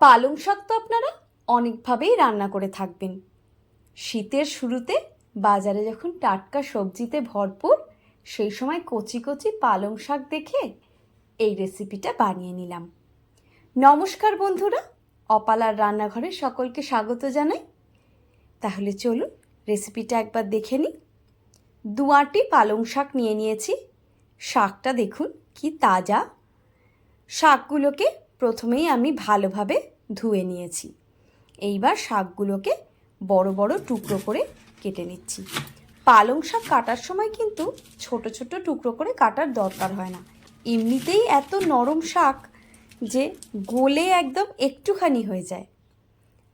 পালং শাক তো আপনারা অনেকভাবেই রান্না করে থাকবেন। শীতের শুরুতে বাজারে যখন টাটকা সবজিতে ভরপুর, সেই সময় কচি কচি পালং শাক দেখে এই রেসিপিটা বানিয়ে নিলাম। নমস্কার বন্ধুরা, অপালার রান্নাঘরে সকলকে স্বাগত জানাই। তাহলে চলুন রেসিপিটা একবার দেখে নিই। দুয়াটি পালং শাক নিয়ে নিয়েছি। শাকটা দেখুন কি তাজা। শাকগুলোকে প্রথমেই আমি ভালোভাবে ধুয়ে নিয়েছি। এইবার শাকগুলোকে বড় বড় টুকরো করে কেটে নিচ্ছি। পালং শাক কাটার সময় কিন্তু ছোট ছোট টুকরো করে কাটার দরকার হয় না। এমনিতেই এত নরম শাক যে গোলে একদম একটুখানি হয়ে যায়।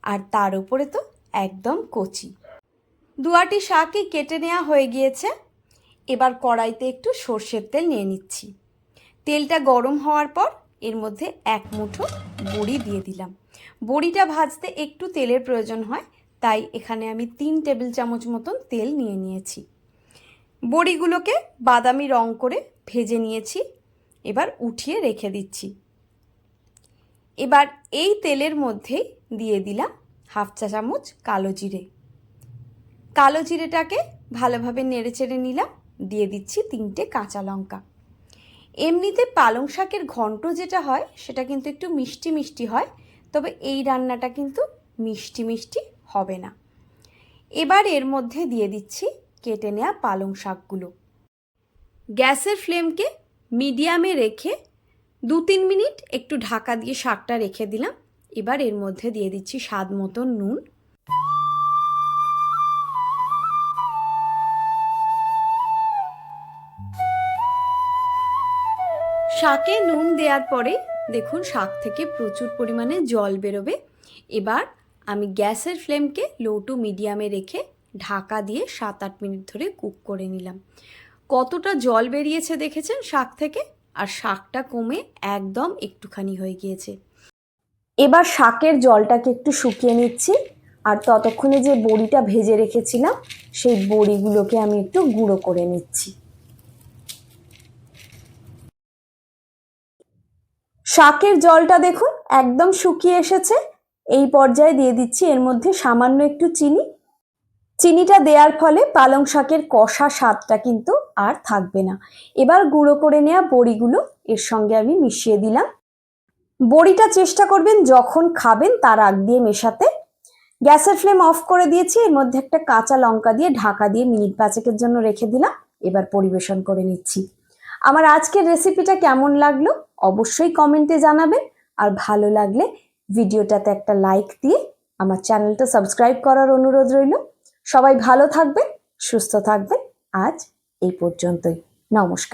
আর তার উপরে তো একদম কচি। দুয়াটি শাকই কেটে নেওয়া হয়ে গিয়েছে। এবার কড়াইতে একটু সর্ষের তেল নিয়ে নিচ্ছি। তেলটা গরম হওয়ার পর এর মধ্যে এক মুঠো বড়ি দিয়ে দিলাম। বড়িটা ভাজতে একটু তেলের প্রয়োজন হয়, তাই এখানে আমি তিন টেবিল চামচ মতন তেল নিয়ে নিয়েছি। বড়িগুলোকে বাদামি রং করে ভেজে নিয়েছি, এবার উঠিয়ে রেখে দিচ্ছি। এবার এই তেলের মধ্যেই দিয়ে দিলাম হাফ চা চামচ কালো জিরে। কালো জিরেটাকে ভালোভাবে নেড়ে চেড়ে নিলাম, দিয়ে দিচ্ছি তিনটে কাঁচা লঙ্কা। এমনিতে পালং শাকের ঘন্ট যেটা হয়, সেটা কিন্তু একটু মিষ্টি মিষ্টি হয়, তবে এই রান্নাটা কিন্তু মিষ্টি মিষ্টি হবে না। এবার এর মধ্যে দিয়ে দিচ্ছি কেটে নেওয়া পালং শাকগুলো। গ্যাসের ফ্লেমকে মিডিয়ামে রেখে দু তিন মিনিট একটু ঢাকা দিয়ে শাকটা রেখে দিলাম। এবার এর মধ্যে দিয়ে দিচ্ছি স্বাদ মতন নুন। শাকে নুন দেওয়ার পরে দেখুন শাক থেকে প্রচুর পরিমাণে জল বেরোবে। এবার আমি গ্যাসের ফ্লেমকে লো টু মিডিয়ামে রেখে ঢাকা দিয়ে সাত আট মিনিট ধরে কুক করে নিলাম। কতটা জল বেরিয়েছে দেখেছেন শাক থেকে? আর শাকটা কমে একদম একটুখানি হয়ে গিয়েছে। এবার শাকের জলটাকে একটু শুকিয়ে নিচ্ছি। আর ততক্ষণে যে বড়িটা ভেজে রেখেছিলাম, সেই বড়িগুলোকে আমি একটু গুঁড়ো করে নিচ্ছি। শাকের জলটা দেখুন, একদম শুকিয়ে এসেছে। এই পর্যায়ে দিয়ে দিচ্ছি এর মধ্যে সামান্য একটু চিনি। চিনিটা দেওয়ার ফলে পালং শাকের কষা স্বাদটা কিন্তু আর থাকবে না। এবার গুঁড়ো করে নেওয়া বড়িগুলো এর সঙ্গে আমি মিশিয়ে দিলাম। বড়িটা চেষ্টা করবেন যখন খাবেন তার আগ দিয়ে মেশাতে। গ্যাসের ফ্লেম অফ করে দিয়েছি, এর মধ্যে একটা কাঁচা লঙ্কা দিয়ে ঢাকা দিয়ে মিনিট পাঁচেকের জন্য রেখে দিলাম। এবার পরিবেশন করে নিচ্ছি। আমার আজকের রেসিপিটা কেমন লাগল অবশ্যই কমেন্টে জানাবেন। আর ভালো লাগলে ভিডিওটাতে একটা লাইক দিয়ে আমার চ্যানেলটা সাবস্ক্রাইব করার অনুরোধ রইল। সবাই ভালো থাকবেন, সুস্থ থাকবেন। আজ এই পর্যন্তই। নমস্কার।